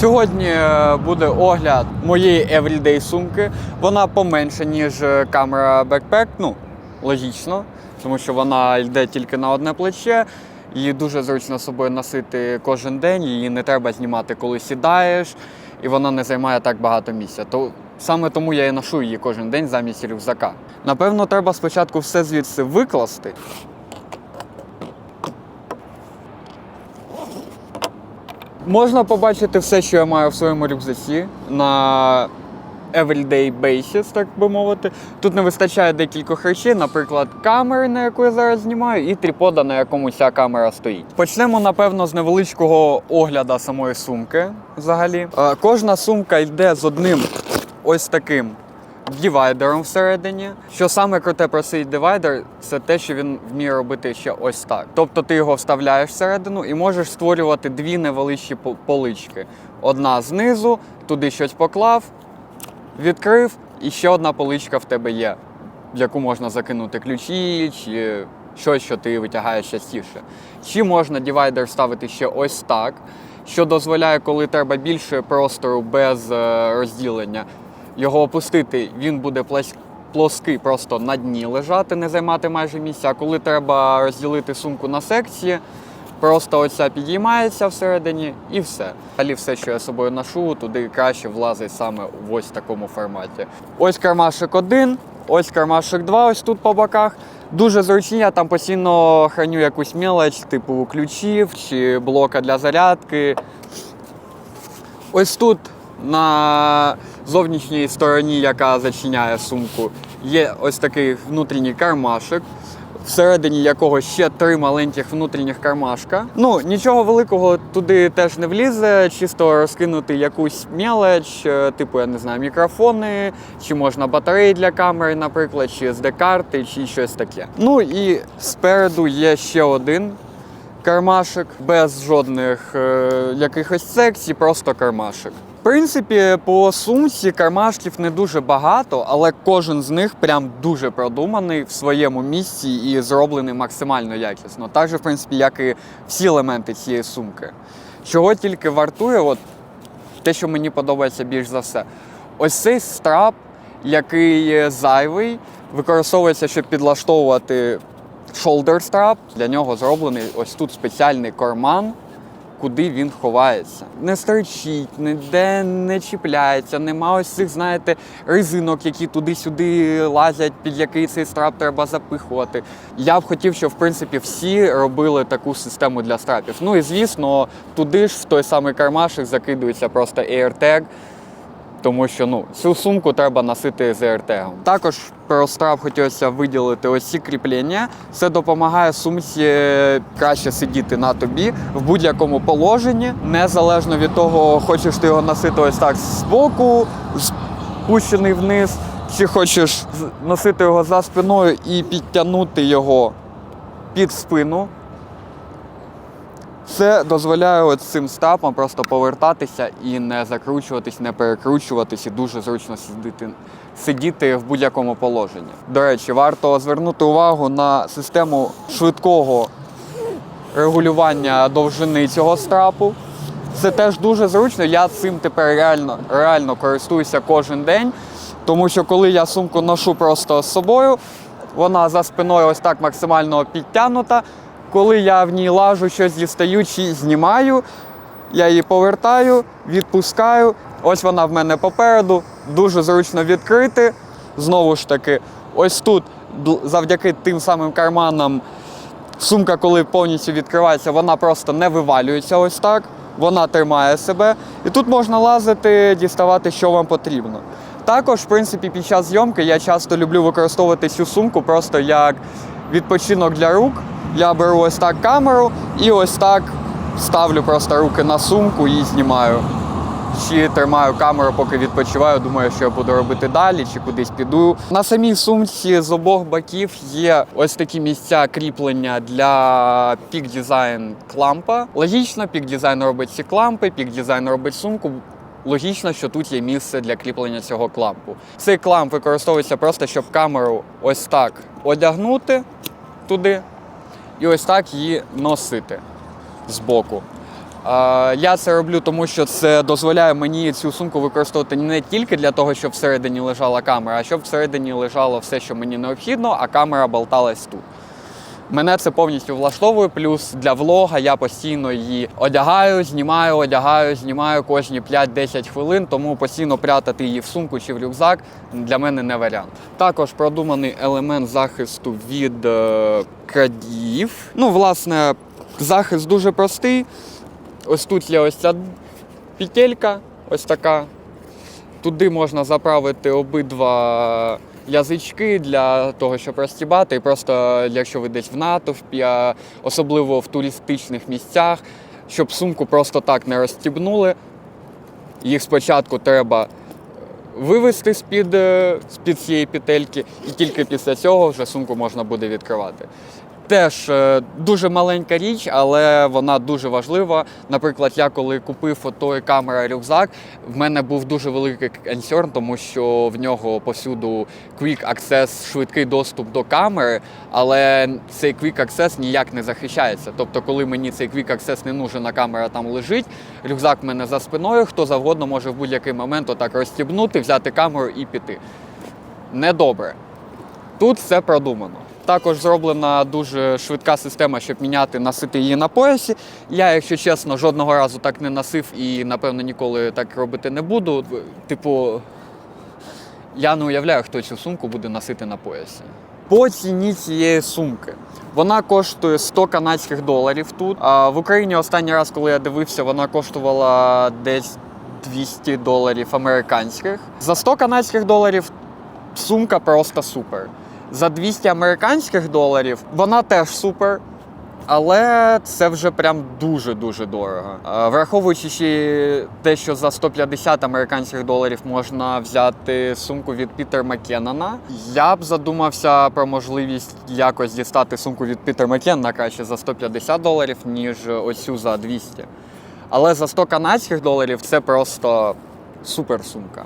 Сьогодні е, буде огляд моєї everyday сумки. Вона поменша, ніж е, камера Backpack. Ну, логічно, тому що вона йде тільки на одне плече. Її дуже зручно з собою носити кожен день, її не треба знімати, коли сідаєш, і вона не займає так багато місця. То саме тому я і ношу її кожен день замість рюкзака. Напевно, треба спочатку все звідси викласти. Можна побачити все, що я маю в своєму рюкзаці на everyday basis, так би мовити. Тут не вистачає декількох речей, наприклад, камери, на яку я зараз знімаю, і тріпода, на якому ця камера стоїть. Почнемо, напевно, з невеличкого огляду самої сумки. Взагалі, Е, кожна сумка йде з одним ось таким дівайдером всередині. Що саме круте про цей дивайдер, це те, що він вміє робити ще ось так. Тобто ти його вставляєш всередину і можеш створювати дві невеличкі полички. Одна знизу, туди щось поклав, відкрив, і ще одна поличка в тебе є, в яку можна закинути ключі чи щось, що ти витягаєш частіше. Чи можна дивайдер ставити ще ось так, що дозволяє, коли треба більше простору без е, розділення, його опустити, він буде плоский просто на дні лежати, не займати майже місця. Коли треба розділити сумку на секції, просто оця підіймається всередині і все. Далі все, що я з собою ношу, туди краще влазить саме в ось такому форматі. Ось кармашик один, ось кармашик два, ось тут по боках. Дуже зручні, я там постійно храню якусь мелоч, типу ключів чи блока для зарядки. Ось тут на зовнішній стороні, яка зачиняє сумку, є ось такий внутрішній кармашик, всередині якого ще три маленьких внутрішніх кармашка. Ну, нічого великого туди теж не влізе, чисто розкинути якусь мелоч, е, типу, я не знаю, мікрофони, чи можна батареї для камери, наприклад, чи SD-карти, чи щось таке. Ну і спереду є ще один кармашик без жодних е, якихось секцій, просто кармашик. В принципі, по сумці кармашків не дуже багато, але кожен з них прям дуже продуманий в своєму місці і зроблений максимально якісно. Так же, в принципі, як і всі елементи цієї сумки. Чого тільки вартує, от те, що мені подобається більш за все. Ось цей страп, який зайвий, використовується, щоб підлаштовувати shoulder strap. Для нього зроблений ось тут спеціальний карман, куди він ховається. Не стерчить, ніде не чіпляється, нема ось цих, знаєте, резинок, які туди-сюди лазять, під який цей страп треба запихувати. Я б хотів, щоб в принципі всі робили таку систему для страпів. Ну і звісно, туди ж в той самий кармашик закидується просто AirTag, тому що ну, цю сумку треба носити з AirTag. Також про страп хотілося виділити ось ці кріплення. Це допомагає сумці краще сидіти на тобі в будь-якому положенні, незалежно від того, хочеш ти його носити ось так з боку, спущений вниз, чи хочеш носити його за спиною і підтягнути його під спину. Це дозволяє цим стапам просто повертатися і не закручуватись, не перекручуватись, і дуже зручно сидіти, сидіти в будь-якому положенні. До речі, варто звернути увагу на систему швидкого регулювання довжини цього страпу. Це теж дуже зручно. Я цим тепер реально, реально користуюся кожен день, тому що коли я сумку ношу просто з собою, вона за спиною ось так максимально підтягнута. Коли я в ній лажу, щось дістаю чи знімаю, я її повертаю, відпускаю. Ось вона в мене попереду, дуже зручно відкрити. Знову ж таки, ось тут, завдяки тим самим карманам, сумка, коли повністю відкривається, вона просто не вивалюється ось так. Вона тримає себе. І тут можна лазити, діставати, що вам потрібно. Також, в принципі, під час зйомки я часто люблю використовувати цю сумку просто як відпочинок для рук. Я беру ось так камеру і ось так ставлю просто руки на сумку і знімаю. Чи тримаю камеру, поки відпочиваю, думаю, що я буду робити далі, чи кудись піду. На самій сумці з обох боків є ось такі місця кріплення для Design клампа. Логічно, Design робить ці клампи, Design робить сумку. Логічно, що тут є місце для кріплення цього клампу. Цей кламп використовується просто, щоб камеру ось так одягнути туди і ось так її носити збоку. боку. Я це роблю, тому що це дозволяє мені цю сумку використовувати не тільки для того, щоб всередині лежала камера, а щоб всередині лежало все, що мені необхідно, а камера болталась тут. Мене це повністю влаштовує. Плюс для влога я постійно її одягаю, знімаю, одягаю, знімаю кожні 5-10 хвилин, тому постійно прятати її в сумку чи в рюкзак для мене не варіант. Також продуманий елемент захисту від е, крадіїв. Ну, власне, захист дуже простий. Ось тут є ось ця петелька, ось така. Туди можна заправити обидва язички для того, щоб розтібати. І просто, якщо ви десь в натовпі, особливо в туристичних місцях, щоб сумку просто так не розстібнули. Їх спочатку треба вивести з-під, е, з-під цієї петельки, і тільки після цього вже сумку можна буде відкривати. Теж е, дуже маленька річ, але вона дуже важлива. Наприклад, я коли купив той камера рюкзак, в мене був дуже великий консерн, тому що в нього повсюду Quick Access, швидкий доступ до камери, але цей Quick Access ніяк не захищається. Тобто, коли мені цей Quick Access не нужен, а камера там лежить, рюкзак в мене за спиною, хто завгодно може в будь-який момент отак розстібнути, взяти камеру і піти. Недобре. Тут все продумано. Також зроблена дуже швидка система, щоб міняти, носити її на поясі. Я, якщо чесно, жодного разу так не носив і, напевно, ніколи так робити не буду. Типу, я не уявляю, хто цю сумку буде носити на поясі. По ціні цієї сумки. Вона коштує 100 канадських доларів тут. А в Україні останній раз, коли я дивився, вона коштувала десь 200 доларів американських. За 100 канадських доларів сумка просто супер. За 200 американських доларів вона теж супер. Але це вже прям дуже-дуже дорого. Е, Враховуючи те, що за 150 американських доларів можна взяти сумку від Пітер Маккеннона, я б задумався про можливість якось дістати сумку від Пітер Маккеннона краще за 150 доларів, ніж оцю за 200. Але за 100 канадських доларів це просто супер сумка.